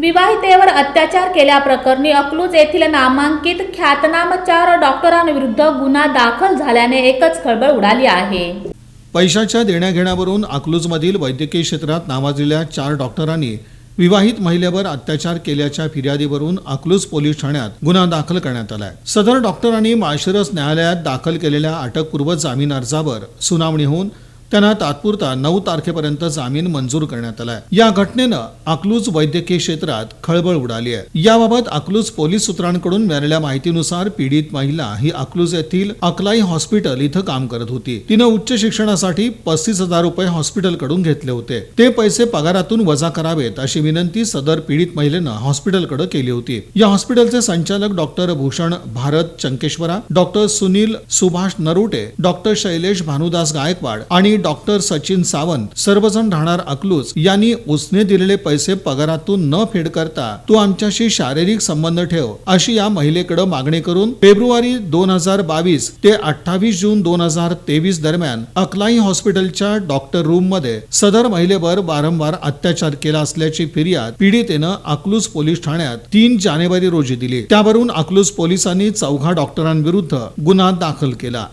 विवाहितेवर अत्याचार केल्याप्रकरणी अकलूज येथील नामांकित ख्यातनाम चार डॉक्टरांविरुद्ध गुन्हा दाखल झाल्याने एकच खळबळ उडाली आहे. पैशाच्या देण्याघेण्यावरून अकलूजमधील वैद्यकीय क्षेत्रात नावाजलेल्या चार डॉक्टरांनी विवाहित महिलेवर अत्याचार केल्याच्या फिर्यादीवरून अकलूज पोलीस ठाण्यात गुन्हा दाखल करण्यात आलाय. सदर डॉक्टरांनी माळशिरस न्यायालयात दाखल केलेल्या अटकपूर्व जामीन अर्जावर सुनावणी होऊन त्यांना तात्पुरता नऊ तारखेपर्यंत जामीन मंजूर करण्यात आलाय. या घटनेनं अकलूज वैद्यकीय क्षेत्रात खळबळ उडाली आहे. याबाबत अकलूज पोलीस सूत्रांकडून मिळालेल्या माहितीनुसार पीडित महिला ही अकलूज येथील अकलाई हॉस्पिटल इथं काम करत होती. तिनं उच्च शिक्षणासाठी पस्तीस हजार रुपये हॉस्पिटलकडून घेतले होते. ते पैसे पगारातून वजा करावेत अशी विनंती सदर पीडित महिलेनं हॉस्पिटलकडे केली होती. या हॉस्पिटलचे संचालक doctor Bhushan Bharat Chankeshwara doctor Sunil Subhash Narute doctor Shailesh Bhanudas Gaikwad आणि डॉक्टर सचिन सावंत सर्वजण राहणार अकलूज. यांनी उसने दिलेले पैसे पगारातून न फेड करता तू आमच्याशी शारीरिक संबंध ठेव अशी या महिलेकडे मागणी करून फेब्रुवारी दोन हजार बावीस ते अठ्ठावीस जून दोन हजार तेवीस दरम्यान अकलाई हॉस्पिटलच्या डॉक्टर रूममध्ये सदर महिलेवर वारंवार अत्याचार केला असल्याची फिर्याद पीडितेनं अकलूज पोलीस ठाण्यात तीन जानेवारी रोजी दिली. त्यावरून अकलूज पोलिसांनी चौघा डॉक्टरांविरुद्ध गुन्हा दाखल केला.